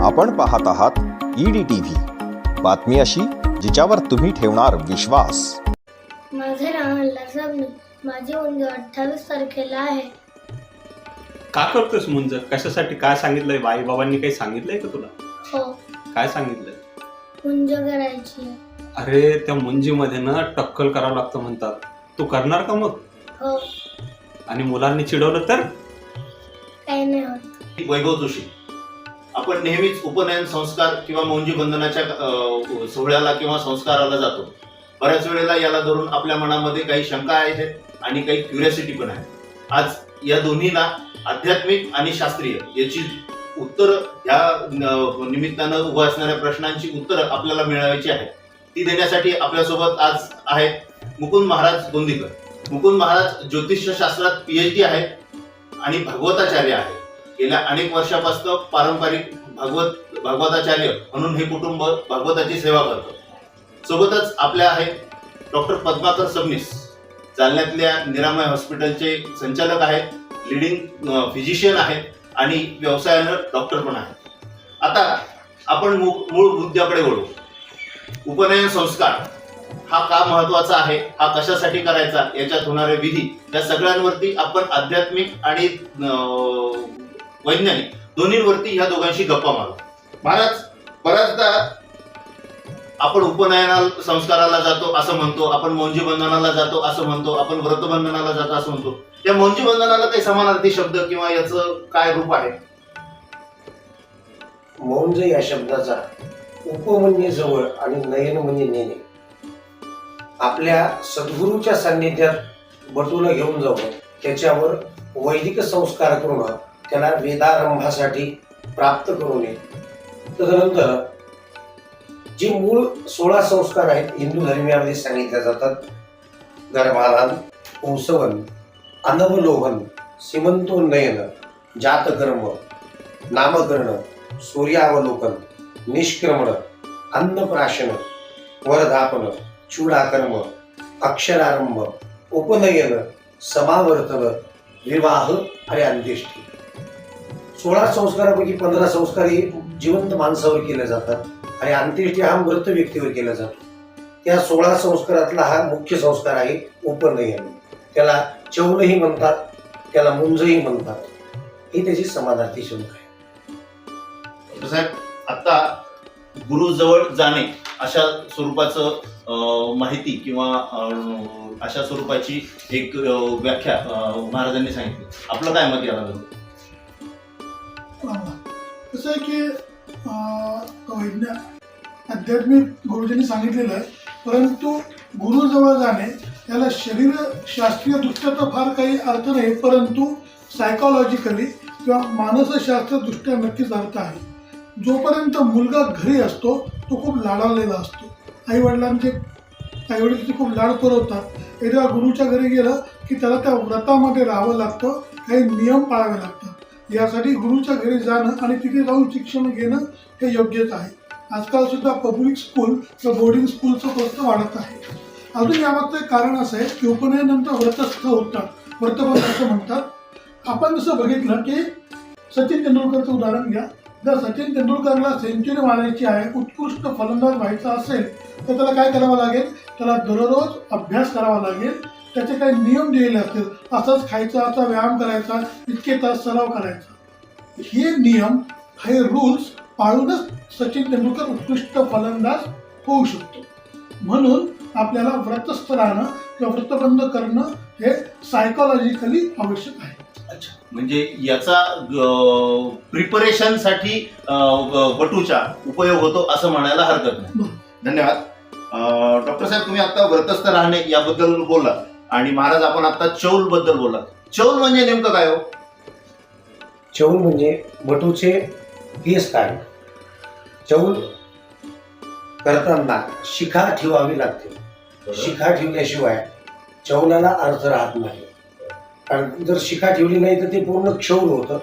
आपण पाहत आहात ईडी टीव्ही बातमी अशी जिच्यावर तुम्ही ठेवणार विश्वास. माझे नाव सबनी माझी उंची अठ्ठावीस तारखेला आहे. का करतोस मुंज? कशासाठी? काय सांगितलंय? आई बाबांनी काही सांगितलंय का तुला? हो. काय सांगितलंय? उंज करायची. आहे. अरे त्या मुंजीमध्ये ना टक्कल करावं लागतं म्हणतात. तू करणार का मग? हो. आणि मुलांनी चिडवलं तर? काही नाही होत. वैभव जोशी. आपण नेहमीच उपनयन संस्कार किंवा मौंजी बंधनाच्या सोहळ्याला किंवा संस्काराला जातो. बऱ्याच वेळेला याला धरून आपल्या मनामध्ये काही शंका आहेत आणि काही क्युरियोसिटी पण आहे. आज या दोन्हीला आध्यात्मिक आणि शास्त्रीय याची उत्तर ह्या निमित्तानं उभं असणाऱ्या प्रश्नांची उत्तरं आपल्याला मिळवायची आहे ती देण्यासाठी आपल्यासोबत आज आहेत मुकुंद महाराज गोंदीकर. मुकुंद महाराज ज्योतिष शास्त्रात पीएच डी आहेत आणि भगवताचार्य आहेत. गेल्या अनेक वर्षापासून पारंपरिक भागवत भागवताचार्य म्हणून हे कुटुंब भागवताची सेवा करतं. सोबतच आपल्या आहेत डॉक्टर पद्माकर सबनीस. जालन्यातल्या निरामय हॉस्पिटलचे संचालक आहेत लिडिंग फिजिशियन आहेत आणि व्यवसायानं डॉक्टर पण आहेत. आता आपण मू- मूळ मुद्द्याकडे वळू. उपनयन संस्कार हा का महत्त्वाचा आहे? हा कशासाठी करायचा? याच्यात होणारे विधी या सगळ्यांवरती आपण आध्यात्मिक आणि वैज्ञानिक. दोन्हीवरती ह्या दोघांशी गप्पा मारू. महाराज बऱ्याचदा आपण उपनयना संस्काराला जातो असं म्हणतो. आपण मौंजी बंधनाला जातो असं म्हणतो. आपण व्रतबंधनाला जातो असं म्हणतो. या मौंजी बंधनाला काही समानार्थी शब्द किंवा याचं काय रूप आहे? मौंज या शब्दाचा उप म्हणजे जवळ आणि नयन म्हणजे नेणे. आपल्या सद्गुरूच्या सान्निध्यात बटूला घेऊन जाऊन त्याच्यावर वैदिक संस्कार करून त्याला वेदारंभासाठी प्राप्त करून येईल तदनंतर जे मूळ सोळा संस्कार आहेत हिंदू धर्मियामध्ये सांगितले जातात गर्भाधान पुंसवन अनवलोहन सीमंतोन्नयन जातकर्म नामकरण सूर्यावलोकन निष्क्रमण अन्नप्राशन वरधापन चूडाकर्म अक्षरारंभ उपनयन समावर्तन विवाह आणि अंत्येष्टी. सोळा संस्कारापैकी पंधरा संस्कार हे जिवंत माणसावर केले जातात आणि अंत्येष्टी हा मृत व्यक्तीवर केला जातो. त्या सोळा संस्कारातला हा मुख्य संस्कार आहे उपनयन. त्याला चौलही म्हणतात त्याला मुंजही म्हणतात. ही त्याची समानार्थी शब्द आहे. साहेब आता गुरुजवळ जाणे अशा स्वरूपाचं अं, माहिती किंवा अं, अशा स्वरूपाची एक व्याख्या महाराजांनी सांगितली. आपलं काय मत याला कसं आहे की वैज्ञा आध्यात्मिक गुरुजींनी सांगितलेलं आहे परंतु गुरुजवळ जाणे याला शरीर शास्त्रीय दृष्ट्या तर फार काही अर्थ नाही परंतु सायकॉलॉजिकली किंवा मानसशास्त्रदृष्ट्या नक्कीच अर्थ आहे. जोपर्यंत मुलगा घरी असतो तो खूप लाडावलेला असतो. आई वडिलांचे आई वडील तिथे खूप लाड पुरवतात. एकदा गुरुच्या घरी गेलं की त्याला त्या व्रतामध्ये राहावं लागतं काही नियम पाळावे लागतात. यासाठी गुरुच्या घरी जाणं आणि तिथे जाऊन शिक्षण घेणं हे योग्यच आहे. आजकाल सुद्धा पब्लिक स्कूल किंवा बोर्डिंग स्कूलचं प्रस्त वाढत आहे. अजून यामागचं एक कारण असं आहे की उपनयनानंतर व्रतस्थ होतात. व्रतबंध असं म्हणतात. आपण जसं बघितलं की सचिन तेंडुलकरचं उदाहरण घ्या. जर सचिन तेंडुलकरला सेंचुरी मारायची आहे उत्कृष्ट फलंदाज व्हायचा असेल तर त्याला काय करावं लागेल? त्याला दररोज अभ्यास करावा लागेल. त्याचे काही नियम दिलेले असतील. असंच खायचा असा व्यायाम करायचा इतके तास सराव करायचा. हे नियम हे रूल्स पाळूनच सचिन तेंडुलकर उत्कृष्ट फलंदाज होऊ शकतो. म्हणून आपल्याला व्रतस्थ राहणं किंवा व्रतबंध करणं हे सायकोलॉजिकली आवश्यक आहे. अच्छा. म्हणजे याचा प्रिपरेशनसाठी बटूचा उपयोग होतो असं म्हणायला हरकत नाही. धन्यवाद. डॉक्टर साहेब तुम्ही आता व्रतस्थ राहणे याबद्दल बोला आणि महाराज आपण आता चौलबद्दल बोला चौल म्हणजे नेमकं काय हो? चौल म्हणजे बटूचे केस काढ चौल करताना शिखा ठेवावी लागते. शिखा ठेवल्याशिवाय चौलाला अर्थ राहत नाही. कारण जर शिखा ठेवली नाही तर ते पूर्ण क्षौर होतं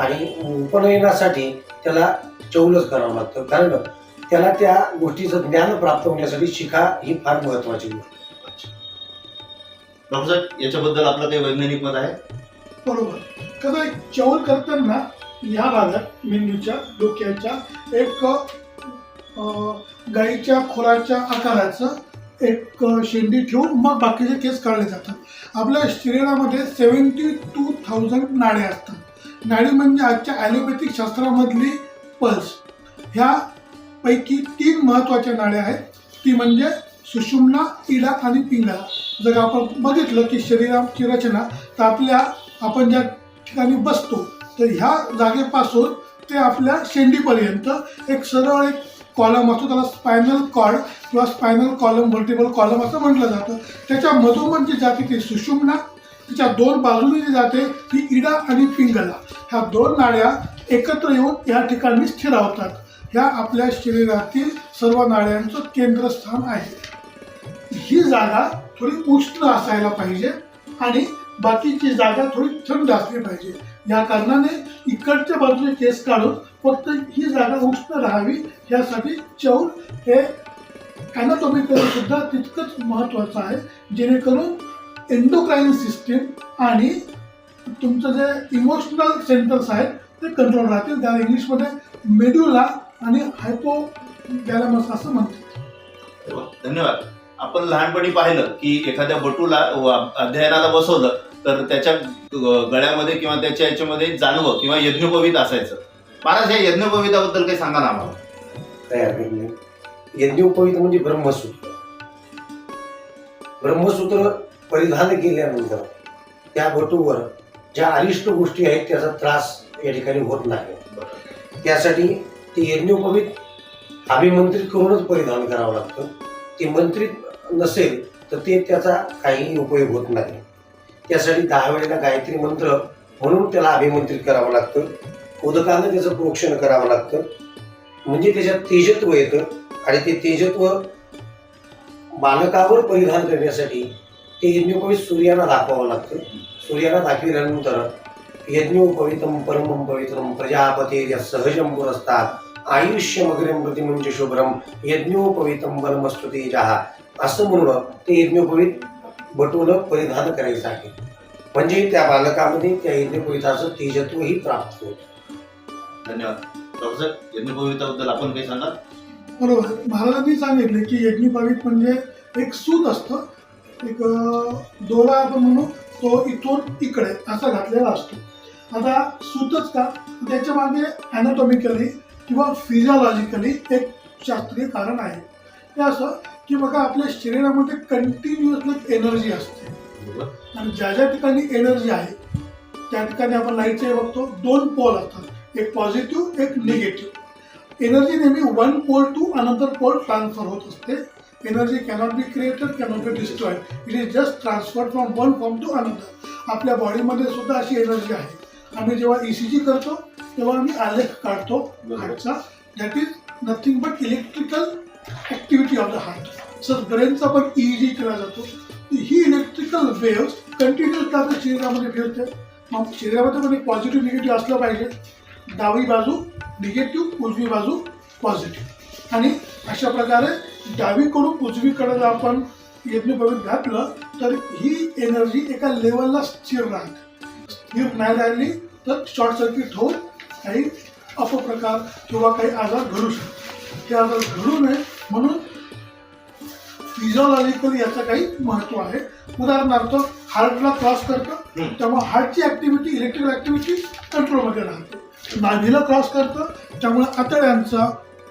आणि उपनयनासाठी त्याला चौलच करावं लागतं. कारण त्याला त्या गोष्टीचं ज्ञान प्राप्त होण्यासाठी शिखा ही फार महत्वाची गोष्ट. डॉक्टर साहेब याच्याबद्दल आपलं काही वैज्ञानिक मत आहे? बरोबर. कसं आहे, चौल करताना या भागात मेंदूच्या डोक्याच्या एक गाईच्या खोराच्या आकाराचं एक शेंडी ठेवून मग बाकीचे केस काढले जातात. आपल्या शरीरामध्ये सेवन्टी टू थाउजंड नाडे असतात. नाडी म्हणजे आजच्या ॲलोपॅथिक शास्त्रामधली पल्स. ह्या पैकी तीन महत्त्वाच्या नाड्या आहेत. ती म्हणजे सुषुम्ना इडा आणि पिंगळा जर आपण बघितलं की शरीराची रचना तर आपल्या आपण ज्या ठिकाणी बसतो तर ह्या जागेपासून ते आपल्या शेंडीपर्यंत एक सरळ एक कॉलम असतो त्याला स्पायनल कॉर्ड किंवा स्पायनल कॉलम व्हर्टिबल कॉलम असं म्हटलं जातं. त्याच्या मधोमध जी जाते ती सुषुम्ना तिच्या दोन बाजूने जी जाते ती इडा आणि पिंगला. ह्या दोन नाड्या एकत्र येऊन या ठिकाणी स्थिरावतात. ह्या आपल्या शरीरातील सर्व नाड्यांचं केंद्रस्थान आहे. ही जागा थोडी उष्ण असायला पाहिजे आणि बाकीची जागा थोडी थंड असली पाहिजे. या कारणाने इकडच्या बाजूचे केस काढून फक्त ही जागा उष्ण राहावी यासाठी चौल हे अॅनाटॉमिकली सुद्धा तितकंच महत्त्वाचं आहे. जेणेकरून एन्डोक्राईन सिस्टीम आणि तुमचं जे इमोशनल सेंटर्स आहेत ते कंट्रोल राहतील. त्याला इंग्लिशमध्ये मेड्युला आणि हायपो गॅलमस असं म्हणतात. हो, धन्यवाद. आपण लहानपणी पाहिलं की एखाद्या बटूला अध्ययनाला बसवलं तर त्याच्या गळ्यामध्ये किंवा त्याच्या याच्यामध्ये जानवं किंवा यज्ञोपवीत असायचं. महाराज या यज्ञपविताबद्दल काही सांगा ना आम्हाला? काय हरकत नाही. म्हणजे ब्रह्मसूत्र. ब्रह्मसूत्र परिधान केल्यानंतर त्या बटूवर ज्या अरिष्ट गोष्टी आहेत त्याचा त्रास या ठिकाणी होत नाही. त्यासाठी ते यज्ञोपवीत अभिमंत्रित करूनच परिधान करावं लागतं. ते मंत्रित नसेल तर ते त्याचा काही उपयोग होत नाही. त्यासाठी दहा वेळेला गायत्री मंत्र म्हणून त्याला अभिमंत्रित करावं लागतं. उदकानं त्याचं प्रोक्षण करावं लागतं. म्हणजे त्याच्यात तेजत्व येतं आणि ते तेजत्व बालकावर परिधान करण्यासाठी ते यज्ञोपवीत सूर्याला दाखवावं लागतं. सूर्याला दाखविल्यानंतर यज्ञोपवितम परमम पवित्रम प्रजापते सहजम पुरस्तात आयुष्यमग्रम प्रतिमंच शुभ्रम यज्ञोपवितम परमस्तुतेजहा असं म्हणून ते यज्ञोपवीत बटूला परिधान करायचं आहे म्हणजे त्या बालकामध्ये त्या यज्ञोपविताचं तेजत्वही प्राप्त होतं. धन्यवाद. डॉक्टर यज्ञोपवीताबद्दल आपण काही सांगा बरोबर. महाराजांनी सांगितले की यज्ञपावित म्हणजे एक सूत असतं. एक दोरा आपण म्हणू तो इथून इकडे असा घातलेला असतो. आता सूतच का? त्याच्यामागे अॅनाटॉमिकली किंवा फिजिओलॉजिकली एक शास्त्रीय कारण आहे. ते असं की बघा आपल्या शरीरामध्ये कंटिन्युअसली एनर्जी असते. आणि ज्या ज्या ठिकाणी एनर्जी आहे त्या ठिकाणी आपण लाईटचे बघतो दोन पोल असतात. एक पॉझिटिव्ह एक निगेटिव्ह एनर्जी नेहमी one pole to another pole transfer होत असते. Energy cannot be created cannot be destroyed it is just transfer from one form to another आपल्या बॉडीमध्ये सुद्धा अशी एनर्जी आहे. आम्ही जेव्हा ई सी जी करतो तेव्हा आम्ही आलेख काढतो हार्टचा that is nothing but electrical activity of the heart sir ब्रेनचा पण ई केला जातो ही इलेक्ट्रिकल वेव्स कंटिन्युअस आपल्या शरीरामध्ये फिरते मग शरीरामध्ये पण एक पॉझिटिव्ह निगेटिव्ह असलं पाहिजे डावी बाजू निगेटिव्ह उजवी बाजू पॉझिटिव्ह आणि अशा प्रकारे डावीकडून उजवीकडे जर आपण यज्ञोपवीत घातलं तर ही एनर्जी एका लेवलला स्थिर राहते स्थिर नाही राहिली तर शॉर्ट सर्किट होऊन काही अपप्रकार किंवा काही आजार घडू शकतो ते आजार घडू नये म्हणून फिजिओलॉजिकली याचं काही महत्त्व आहे. उदाहरणार्थ हार्टला क्रॉस करतं. त्यामुळे हार्टची ऍक्टिव्हिटी इलेक्ट्रिकल ऍक्टिव्हिटी कंट्रोलमध्ये राहते. नाभीला क्रॉस करतं त्यामुळे आतड्यांचा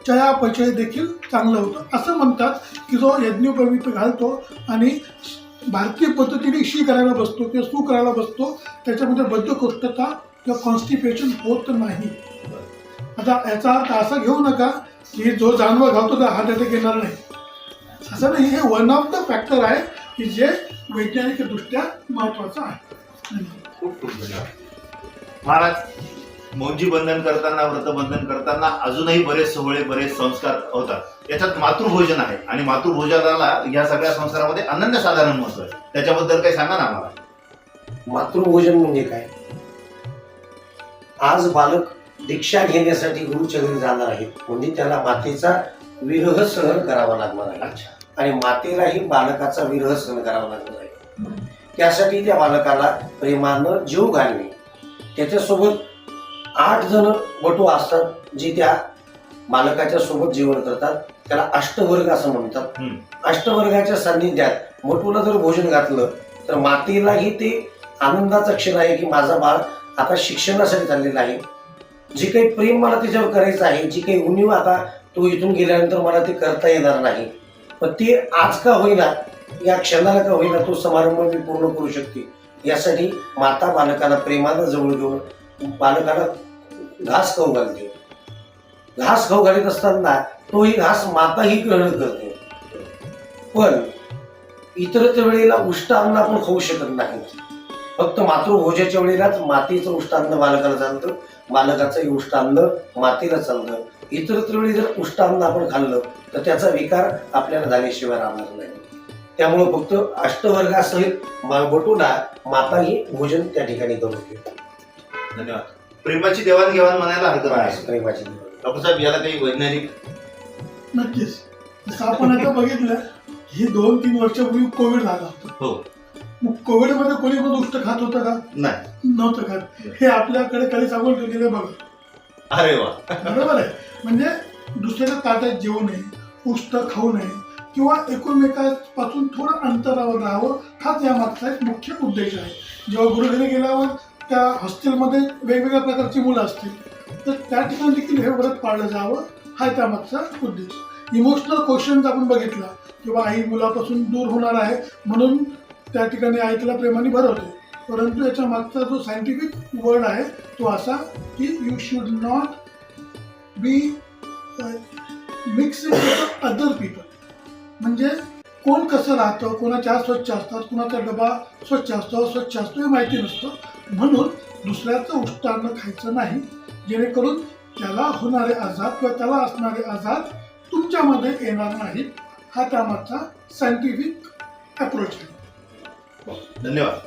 चयापचय देखील चांगलं होतं. असं म्हणतात की जो यज्ञोपवीत घालतो आणि भारतीय पद्धतीने शी करायला बसतो किंवा सू करायला बसतो त्याच्यामध्ये बद्धकोष्ठता किंवा कॉन्स्टिपेशन होत नाही. आता याचा अर्थ असा घेऊ नका की जो जानवर घालतो त्या हार्ट अटॅक येणार नाही. असं नाही हे वन ऑफ द फॅक्टर आहे की जे वैज्ञानिकदृष्ट्या महत्वाचं आहे. खूप खूप धन्यवाद. महाराज मौंजी बंधन करताना व्रतबंधन करताना अजूनही बरेच सोहळे बरेच संस्कार होतात. याच्यात मातृभोजन आहे आणि मातृभोजनाला या सगळ्या संस्कारामध्ये अनन्यसाधारण महत्त्व आहे. त्याच्याबद्दल काही सांगा ना आम्हाला. मातृभोजन म्हणजे काय? आज बालक दीक्षा घेण्यासाठी गुरुच्या घरी जाणार आहे. म्हणजे त्याला मातेचा विरह सहन करावा लागणार आहे. अच्छा. आणि मातेलाही बालकाचा विरह सहन करावा लागणार आहे. त्यासाठी त्या बालकाला प्रेमानं जीव घालणे. त्याच्यासोबत आठ जण बटू असतात जे त्या बालकाच्या सोबत जेवण करतात. त्याला अष्टवर्ग असं म्हणतात. अष्टवर्गाच्या सान्निध्यात बटूला जर भोजन घातलं तर मातेलाही ते आनंदाचा क्षण आहे की माझा बाळ आता शिक्षणासाठी चाललेला आहे. जे काही प्रेम मला त्याच्यावर करायचं आहे जी काही उणीव आता तो इथून गेल्यानंतर मला ते करता येणार नाही. पण ते आज का होईना या क्षणाला का होईना तो समारंभ मी पूर्ण करू शकते. यासाठी माता बालकाला प्रेमाला जवळ घेऊन बालकाला घास खाऊ घालते. घास खाऊ घालत असताना तोही घास माताही ग्रहण करते. पण इतरत्र वेळेला उष्ट अन्न आपण खाऊ शकत नाही. फक्त मातृभोजाच्या वेळेलाच मातेचं उष्ट अन्न बालकाला चालतं. बालकाचं उष्ट अन्न मातेला चालतं इतरत्र वेळी जर उष्ट अन्न आपण खाल्लं तर त्याचा विकार आपल्याला झाल्याशिवाय राहणार नाही. त्यामुळं फक्त अष्टवर्गासहित बटूला माताही भोजन त्या ठिकाणी करू शकते धन्यवाद. प्रेमाची देवाणघेवाण म्हणायला हरकत नाही. प्रेमाची देवाण. डॉक्टर साहेब याला काही वैज्ञानिक नक्कीच. जसं आपण आता बघितलं ही दोन तीन वर्षापूर्वी कोविड झाला होता. हो. मग कोविडमध्ये कोणी पण उष्ट खात होतं का? नाही. नव्हतं खात. हे आपल्याकडे काही सांगून ठेवलेलं बघा. अरे वा. बरोबर आहे. म्हणजे दुसऱ्याच्या ताटात जेवू नये उष्ट खाऊ नये किंवा एकमेकांपासून थोडं अंतरावर राहावं हाच यामागचा एक मुख्य उद्देश आहे. जेव्हा गुरुघरी गेल्यावर त्या हॉस्टेलमध्ये वेगवेगळ्या प्रकारची मुलं असतील तर त्या ठिकाणी देखील हे व्रत पाळलं जावं हा त्यामागचा उद्देश. इमोशनल क्वेश्चन आपण बघितला किंवा आई मुलापासून दूर होणार आहे म्हणून त्या ठिकाणी ऐकला प्रेमाने भरवते परंतु याच्या मागचा जो सायंटिफिक वर्ड आहे तो असा की you should not be mix with other people म्हणजे कोण कसं राहतं कोणाच्या हात स्वच्छ असतात कोणाचा डबा स्वच्छ असतो स्वच्छ असतो हे माहिती नसतं. म्हणून दुसऱ्याचं उष्टान्न खायचं नाही. जेणेकरून त्याला होणारे आजार किंवा त्याला असणारे आजार तुमच्यामध्ये येणार नाहीत. हा त्यामागचा सायंटिफिक अप्रोच आहे. धन्यवाद.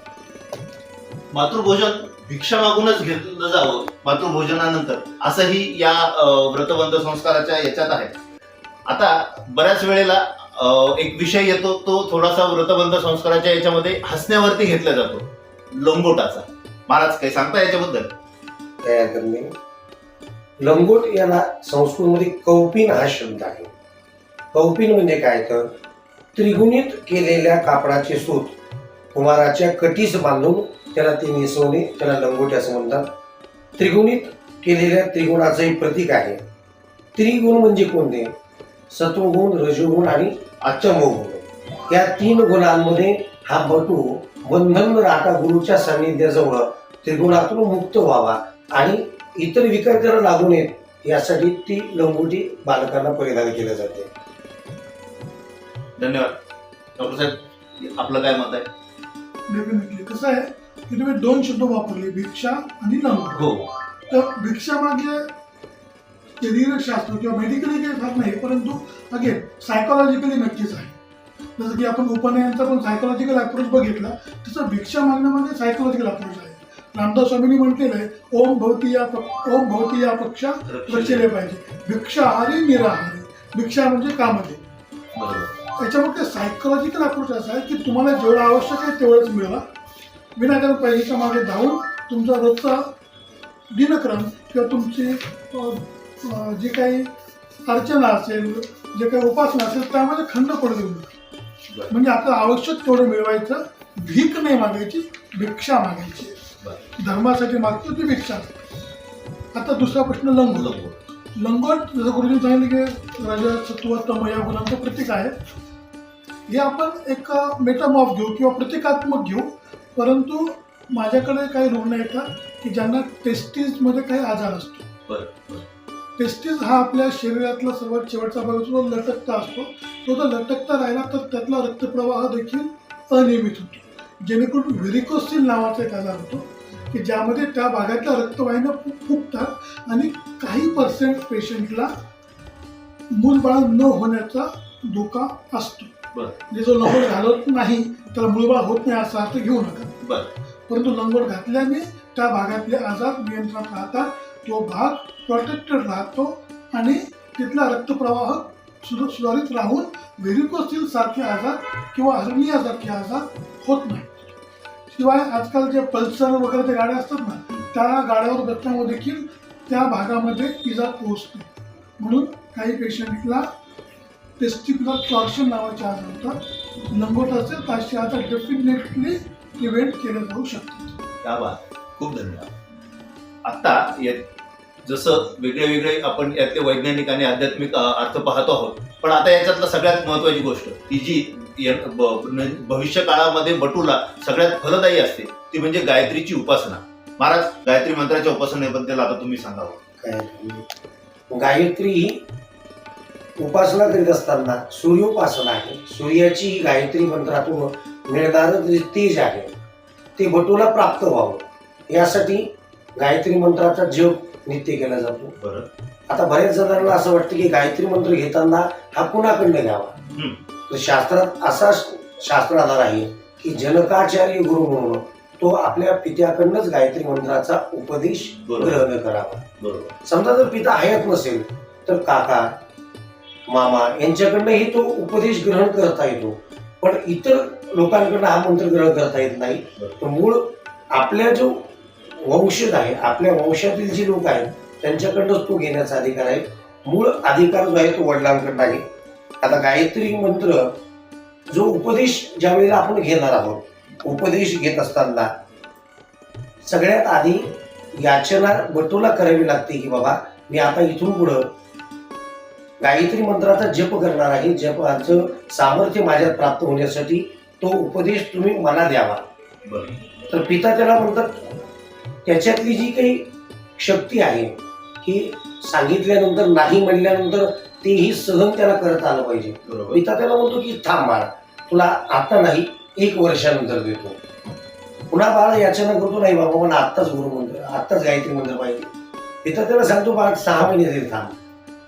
मातृभोजन भिक्षा मागूनच घेतलं जावं मातृभोजनानंतर. असंही या व्रतबंध संस्काराच्या याच्यात आहे. आता बऱ्याच वेळेला अं, एक विषय येतो तो थोडासा व्रतबंध संस्काराच्या याच्यामध्ये हसण्यावरती घेतला जातो. लंगोटाचा. महाराज काही सांगता याच्याबद्दल? तयार करणे लंगोट याला संस्कृतमध्ये कौपिन हा शब्द आहे. कौपिन म्हणजे काय तर? त्रिगुणित केलेल्या कापडाचे सूत. कुमाराच्या कटीस बांधून त्याला ते नेसवणे त्याला लंगोट असं म्हणतात. त्रिगुणित केलेल्या त्रिगुणाचंही प्रतीक आहे. त्रिगुण म्हणजे कोणते? सत्वगुण रजोगुण आणि अचमोगुण. या तीन गुणांमध्ये हा बटू बंधन राहता गुरुच्या सान्निध्याजवळ त्रिगुणातून मुक्त व्हावा आणि इतर विकार त्याला लागू नयेत यासाठी ती लंगोटी बालकांना परिधान केली जाते. धन्यवाद. डॉक्टर साहेब आपलं काय मत आहे? डेफिनेटली कसं आहे की तुम्ही दोन शब्द वापरले भिक्षा आणि लंगोट हो. तर भिक्षा मागे शरीरशास्त्र किंवा मेडिकली काही फार नाही परंतु अगेन सायकोलॉजिकली नक्कीच आहे. जसं की आपण उपनयनाचा पण सायकोलॉजिकल अप्रोच बघितला तसं भिक्षा मागण्यामध्ये सायकोलॉजिकल अप्रोच आहे. रामदास स्वामींनी म्हटलेलं आहे ओम भवती या ओम भवती या पक्षा रचले पाहिजे. भिक्षा आहारी निराहारी. भिक्षा म्हणजे कामध्ये बरोबर. याच्यामध्ये सायकोलॉजिकल अप्रोच असा आहे की तुम्हाला जेवढं आवश्यक आहे तेवढंच मिळवा विनाकारण पैशाच्या मागे धावून तुमचा रोजचा दिनक्रम किंवा तुमची जी काही अर्चना असेल जे काही उपासना असेल त्यामध्ये खंड पडू देऊ नका. म्हणजे आता आवश्यक तेवढं मिळवायचं भीक नाही मागायची भिक्षा मागायची. धर्मासाठी मागतो ती भिक्षा आता दुसरा प्रश्न लंगोट. लंगोट जसं गुरुजी सांगितलं की राजा सत्व तम या गुणांचं प्रतीक आहे हे आपण एक मेटामॉफ घेऊ किंवा प्रतिकात्मक घेऊ. परंतु माझ्याकडे काही रुग्ण येतात की? ज्यांना टेस्टीजमध्ये काही आजार असतो. बरं. टेस्टीज हा आपल्या शरीरातला सर्वात शेवटचा भाग असतो तो लटकता असतो. तो जर लटकता राहिला तर त्यातला रक्तप्रवाह देखील अनियमित होतो. जेणेकरून व्हेरिकोसिल नावाचा एक आजार होतो की ज्यामध्ये त्या भागातल्या रक्तवाहिन्या फु- फुगतात आणि काही पर्सेंट पेशंटला मूलबाळ न होण्याचा धोका असतो. म्हणजे जो लंगोट घालत नाही त्याला मूलबाळ होत नाही असा अर्थ घेऊ नका. बरं. परंतु लंगोट घातल्याने त्या भागातले आजार नियंत्रणात राहतात तो भाग प्रोटेक्टेड राहतो आणि तिथला रक्तप्रवाह सुधारित राहून व्हेरिकोसिल सारखे आजार किंवा हर्नियासारखे आजार होत नाही शिवाय आजकाल जे पल्सर वगैरे ते गाड्या असतात ना त्या गाड्यावर बसल्यामुळे देखील त्या भागामध्ये इजा पोहोचते. म्हणून काही पेशंटला टेस्टिक्युलर टॉर्शन नावाचे आजार होतात लंगोट असेल तर अशी आता डेफिनेटली प्रिव्हेंट केलं जाऊ शकतं. त्या बात. खूप धन्यवाद. आता या जसं वेगळे वेगळे आपण यातले वैज्ञानिक आणि आध्यात्मिक अर्थ पाहतो आहोत पण आता याच्यातलं सगळ्यात महत्वाची गोष्ट की जी भविष्य काळामध्ये बटूला सगळ्यात फलदायी असते ती म्हणजे गायत्रीची उपासना. महाराज गायत्री मंत्राच्या उपासनेबद्दल आता तुम्ही सांगावं काय? गायत्री उपासना करीत असताना सूर्योपासना आहे. सूर्याची ही गायत्री मंत्रातून जे तेज आहे. ते बटूला प्राप्त व्हावं. यासाठी गायत्री मंत्राचा जप नित्य केला जातो. बरं. आता बऱ्याच जणांना असं वाटतं की गायत्री मंत्र घेताना हा कुणाकडनं घ्यावा. तर शास्त्रात असा शास्त्र आधार आहे की जनकाचार्य गुरु म्हणून तो आपल्या पित्याकडनंच गायत्री मंत्राचा उपदेश ग्रहण करावा. समजा जर पिता हयात नसेल तर काका मामा यांच्याकडनंही तो उपदेश ग्रहण करता येतो. पण इतर लोकांकडनं हा मंत्र ग्रहण करता येत नाही. तर मूळ आपल्या जो वंशज आहे आपल्या वंशातील जे लोक आहेत त्यांच्याकडनंच तो घेण्याचा अधिकार आहे. मूळ अधिकार जो आहे तो वडिलांकडनं आहे. आता गायत्री मंत्र जो उपदेश ज्या वेळेला आपण घेणार आहोत उपदेश घेत असताना सगळ्यात आधी याचना बटूला करावी लागते की बाबा मी आता इथून पुढं गायत्री मंत्राचा जप करणार आहे. जपाचं सामर्थ्य माझ्यात प्राप्त होण्यासाठी तो उपदेश तुम्ही मला द्यावा. तर पिता त्याला म्हणतात त्याच्यातली जी काही शक्ती आहे ही सांगितल्यानंतर नाही म्हणल्यानंतर तेही सहन त्याला करत आलं पाहिजे. पिता त्याला म्हणतो की थांब बाळा तुला आता नाही एक वर्षानंतर देतो. पुन्हा बाळा याचना करतो नाही बाबा मला आत्ताच गुरु मंत्र आत्ताच गायत्री मंत्र पाहिजे. पिता त्याला सांगतो बाळा सहा महिने थांब.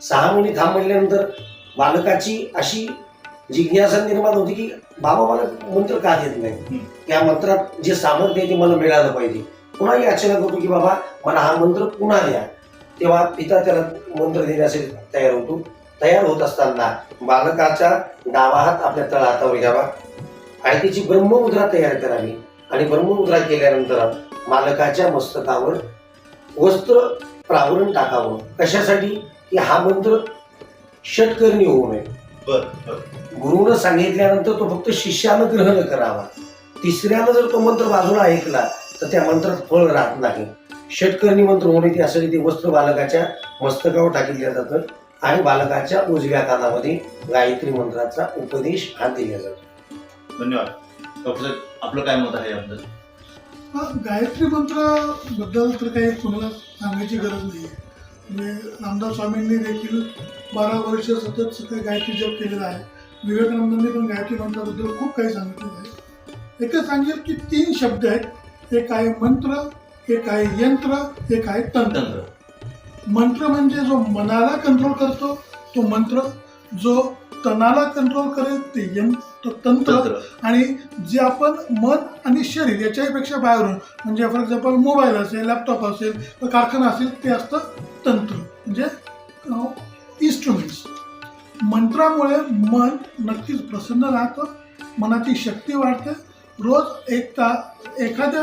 सहा महिने थांब म्हणल्यानंतर बालकाची अशी जिज्ञासा निर्माण होती की बाबा मला मंत्र का देत नाही? त्या मंत्रात जे सामर्थ्य आहे ते मला मिळालं पाहिजे. पुन्हाही अचानक होतो की बाबा मला हा मंत्र पुन्हा द्या. तेव्हा पिता त्याला मंत्र देण्यासाठी तयार होतो. तयार होत असताना बालकाचा डावा हात आपल्या तळहातावर घ्यावा. आणि तिची ब्रह्ममुद्रा तयार करावी. आणि ब्रह्ममुद्रा केल्यानंतर मालकाच्या मस्तकावर वस्त्र प्रावरण टाकावं. कशासाठी? की हा मंत्र षटकर्णी होऊ नये. बरं बरं. गुरुनं सांगितल्यानंतर तो फक्त शिष्यानं ग्रहण करावा. तिसऱ्यानं जर तो मंत्र बाजूला ऐकला तर त्या मंत्रात फळ राहत नाही. षटकर्णी मंत्र होणे त्यासाठी ते वस्त्र बालकाच्या मस्तकावर टाकलं जातं आणि बालकाच्या उजव्या कानामध्ये गायत्री मंत्राचा उपदेश हा दिला जातो. धन्यवाद. डॉक्टर आपलं काय मत आहे याबद्दल? हा, गायत्री मंत्राबद्दल तर काही कोणाला सांगायची गरज नाही आहे रामदास स्वामींनी देखील बारा वर्ष सतत सकाळी गायत्री जप केलेला आहे. विवेकानंदांनी पण गायत्री मंत्राबद्दल खूप काही सांगितलेलं आहे. एकच सांगेल की तीन शब्द आहेत. एक आहे मंत्र एक आहे यंत्र एक आहे तंत्र. मंत्र म्हणजे जो मनाला कंट्रोल करतो तो मंत्र. जो तनाला कंट्रोल करेल ते यंत्र तंत्र. तंत्र. आणि जे आपण मन आणि शरीर याच्यापेक्षा बाहेरून म्हणजे फॉर एक्झाम्पल मोबाईल असेल लॅपटॉप असेल कारखाना असेल ते असतं तंत्र म्हणजे इन्स्ट्रुमेंट्स मंत्रामुळे मन नक्कीच प्रसन्न राहतं मनाची शक्ती वाढते. रोज एक ता एखाद्या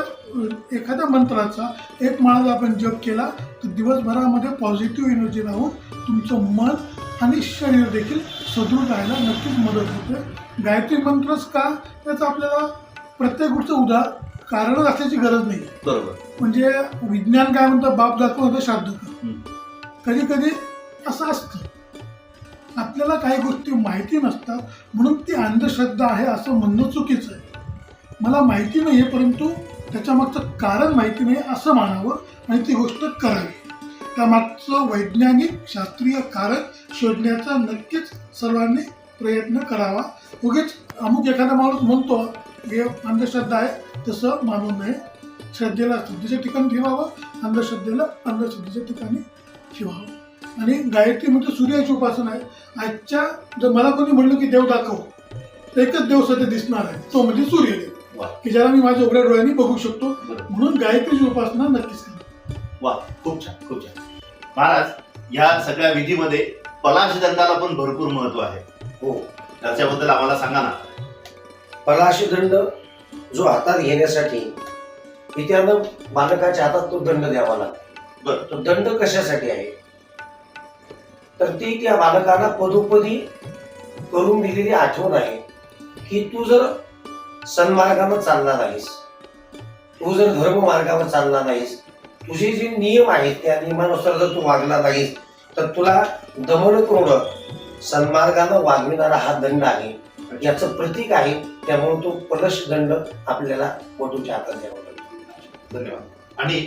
एखाद्या मंत्राचा एक माळा जर आपण जप केला तर दिवसभरामध्ये पॉझिटिव्ह एनर्जी राहून तुमचं मन आणि शरीर देखील सदृढ राहायला नक्कीच मदत होते. गायत्री मंत्रच का? त्याचं आपल्याला प्रत्येक गोष्ट उदा कारणच असल्याची गरज नाही बरोबर. म्हणजे विज्ञान काय म्हणतं? बाप दाखव तर श्राद्ध. कधी कधी असं असतं. आपल्याला काही गोष्टी माहिती नसतात म्हणून ती अंधश्रद्धा आहे असं म्हणणं चुकीचं आहे. मला माहिती नाही आहे परंतु त्याच्यामागचं कारण माहिती नाही असं मानावं आणि ती गोष्ट करावी. त्यामागचं वैज्ञानिक शास्त्रीय कारण शोधण्याचा नक्कीच सर्वांनी प्रयत्न करावा. उगीच अमुक एखादा माणूस म्हणतो हे अंधश्रद्धा आहे तसं मानू नये. श्रद्धेला श्रद्धेच्या ठिकाणी ठेवावं अंधश्रद्धेला अंधश्रद्धेच्या ठिकाणी ठेवावं. आणि गायत्री म्हणजे सूर्याची उपासना आहे. आजच्या जर मला कोणी म्हणलं की देव दाखव तर एकच देव सध्या दिसणार आहे. तो म्हणजे सूर्यदेव. की ज्याला मी माझ्या उघड्या डोळ्यांनी बघू शकतो. म्हणून गायत्रीची उपासना नक्कीच करा वा खूप छान खूप छान. महाराज ह्या सगळ्या विधीमध्ये पलाश दंडाला पण भरपूर महत्त्व आहे. हो त्याच्याबद्दल आम्हाला सांगा ना. पलाशी दंड जो हातात घेण्यासाठी की त्यानं बालकाच्या हातात तो दंड द्यावा लागतो. बरं. तो दंड कशासाठी आहे? तर ती त्या बालकाला पदोपदी करून दिलेली आठवण आहे की तू जर सन्मार्गावर चालला नाहीस तू जर धर्म मार्गावर चालला नाहीस तुझे जे नियम आहेत त्या नियमानुसार जर तू वागला नाहीस तर तुला दमन करून सन्मार्गानं वागविणारा हा दंड आहे. याचं प्रतीक आहे त्यामुळे तो पलश दंड आपल्याला वटूच्या हातात द्यावा लागतो. धन्यवाद. आणि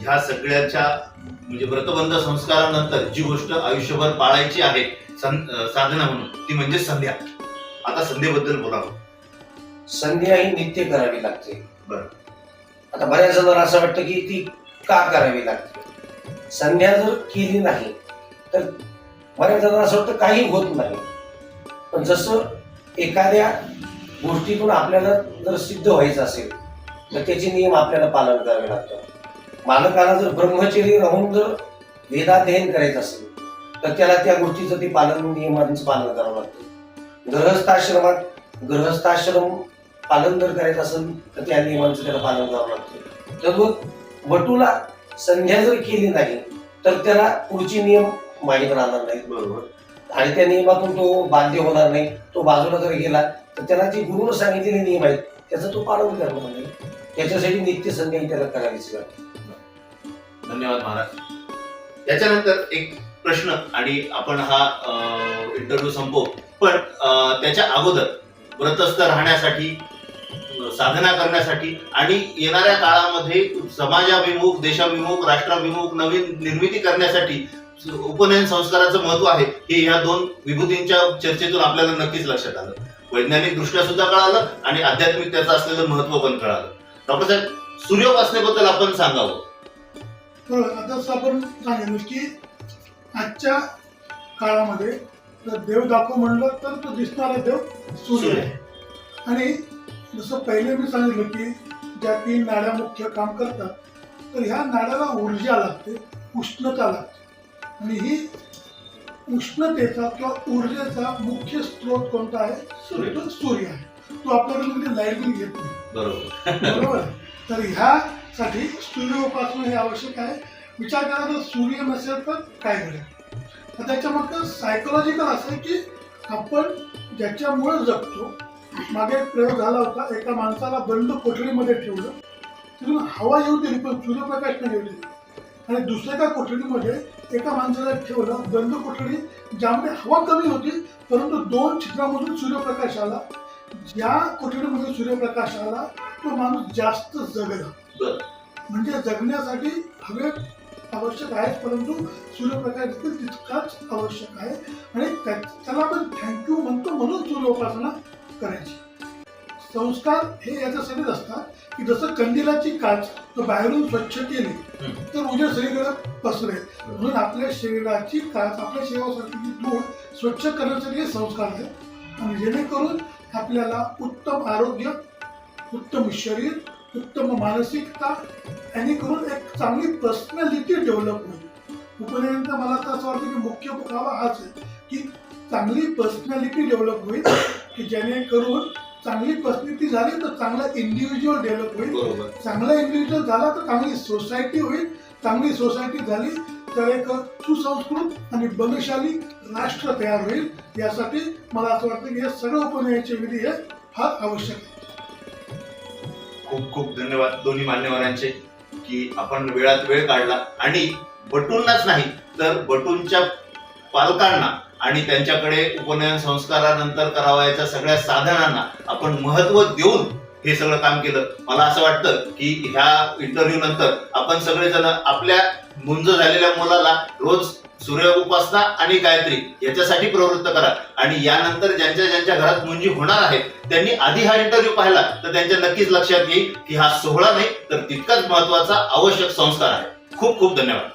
ह्या सगळ्याच्या म्हणजे व्रतबंध संस्कारानंतर जी गोष्ट आयुष्यभर पाळायची आहे साधना म्हणून ती म्हणजे संध्या. आता संध्येबद्दल बोलावं संध्या ही नित्य करावी लागते. बरं. आता बऱ्याच जणांना असं वाटतं की ती का करावी लागते? संध्या जर केली नाही तर बऱ्याच जणांना असं वाटतं काही होत नाही. पण जसं एखाद्या गोष्टीतून आपल्याला जर सिद्ध व्हायचं असेल तर त्याचे नियम आपल्याला पालन करावे लागतात. बालकाला जर ब्रह्मचर्य राहून जर वेदाध्ययन करायचं असेल तर त्याला त्या गोष्टीचं ते पालन नियमांचं पालन करावं लागतं. ग्रहस्थाश्रमात ग्रहस्थाश्रम पालन जर करायचं असेल तर त्या नियमांचं त्याला पालन करावं लागतं. तर मग वटूला संध्या जर केली नाही तर त्याला पुढचे नियम माहीत राहणार नाहीत. बरोबर. आणि त्या नियमातून तो बाध्य होणार नाही तो बाजूला जर गेला तर त्याला जे गुरुनं सांगितलेले नियम आहेत त्याचं तो पालन करणार नाही म्हणजे. त्याच्यासाठी नित्य संध्या त्याला करावीच लागते. धन्यवाद महाराज. त्याच्यानंतर एक प्रश्न आणि आपण हा इंटरव्ह्यू संपव. पण अं, त्याच्या अगोदर व्रतस्थ राहण्यासाठी साधना करण्यासाठी आणि येणाऱ्या काळामध्ये समाजाभिमुख देशाभिमुख राष्ट्राभिमुख नवीन निर्मिती करण्यासाठी उपनयन संस्काराचं महत्त्व आहे हे या दोन विभूतींच्या चर्चेतून आपल्याला नक्कीच लक्षात आलं. वैज्ञानिक दृष्ट्या सुद्धा कळालं आणि आध्यात्मिक त्याचं असलेलं महत्त्व पण कळालं. डॉक्टर साहेब सूर्योपासनेबद्दल आपण सांगावं. तर आता जसं आपण सांगितलं की आजच्या काळामध्ये जर देव दाखव म्हणलं तर तो दिसणारा देव सूर्य आहे. आणि जसं पहिले मी सांगितलं की ज्या तीन नाड्या मुख्य काम करतात तर ह्या नाड्याला ऊर्जा लागते उष्णता लागते. आणि ही उष्णतेचा किंवा ऊर्जेचा मुख्य स्रोत कोणता आहे? सूर्य. तो सूर्य आहे. तो आपल्याकडे लाइट बिल घेत नाही. बरोबर. बरोबर? तर ह्यासाठी सूर्योपासना हे आवश्यक आहे. विचार करा जर सूर्य नसेल तर काय घडेल? तर त्याच्यामध्ये सायकोलॉजिकल असं आहे की आपण ज्याच्यामुळे जगतो मागे एक प्रयोग झाला होता. एका माणसाला बंद कोठडीमध्ये ठेवलं. तिथून हवा येऊ दिली पण सूर्यप्रकाश नाही येऊ दिली. आणि दुसऱ्या एका कोठडीमध्ये एका माणसाला ठेवलं बंद कोठडी ज्यामध्ये हवा कमी होती परंतु दोन छिद्रामधून सूर्यप्रकाश आला. ज्या कोठडीमध्ये सूर्यप्रकाश आला तो माणूस जास्त जगला. म्हणजे जगण्यासाठी हवेत आवश्यक आहे परंतु सूर्यप्रकाश देखील तितकाच आवश्यक आहे. आणि त्या- त्याला आपण थँक्यू म्हणतो म्हणून सूर्योपासना करायची. संस्कार हे याच्यासाठीच असतात की जसं कंदिलाची काच तो बाहेरून स्वच्छ केली. तर उद्या शरीरात पसरेल. म्हणून आपल्या शरीराची काच आपल्या शरीरासाठी धूळ स्वच्छ करण्यासाठी हे संस्कार आहेत. आणि जेणेकरून आपल्याला उत्तम आरोग्य उत्तम शरीर उत्तम मानसिकता आणि करून एक चांगली पर्सनॅलिटी डेव्हलप होईल. उपनयनाचा मला तर असं वाटतं की मुख्य पुरावा हाच आहे की चांगली पर्सनॅलिटी डेव्हलप होईल की जेणेकरून चांगली पर्सनॅलिटी झाली तर चांगला इंडिव्हिज्युअल डेव्हलप होईल. बरोबर. चांगला इंडिव्हिज्युअल झाला तर चांगली सोसायटी होईल. चांगली सोसायटी झाली तर एक सुसंस्कृत आणि बलशाली राष्ट्र तयार होईल. यासाठी मला असं वाटतं की हे सगळं उपनयनाचे विधी हे फार आवश्यक आहे. खूप खूप धन्यवाद दोन्ही मान्यवरांचे की आपण वेळात वेळ काढला. आणि बटूंनाच नाही तर बटूंच्या पालकांना आणि त्यांच्याकडे उपनयन संस्कारानंतर करावायच्या सगळ्या साधनांना आपण महत्त्व देऊन हे सगळं काम केलं. मला असं वाटतं की ह्या इंटरव्ह्यू नंतर आपण सगळेजण आपल्या मुंज झालेल्या मुलाला रोज सूर्य उपासना आणि गायत्री याच्यासाठी प्रवृत्त करा. आणि यानंतर ज्यांच्या ज्यांच्या घरात मुंजी होणार आहेत त्यांनी आधी हा इंटरव्ह्यू पाहिला तर त्यांच्या नक्कीच लक्षात येईल की हा सोहळा नाही तर तितकाच महत्त्वाचा आवश्यक संस्कार आहे. खूप खूप धन्यवाद.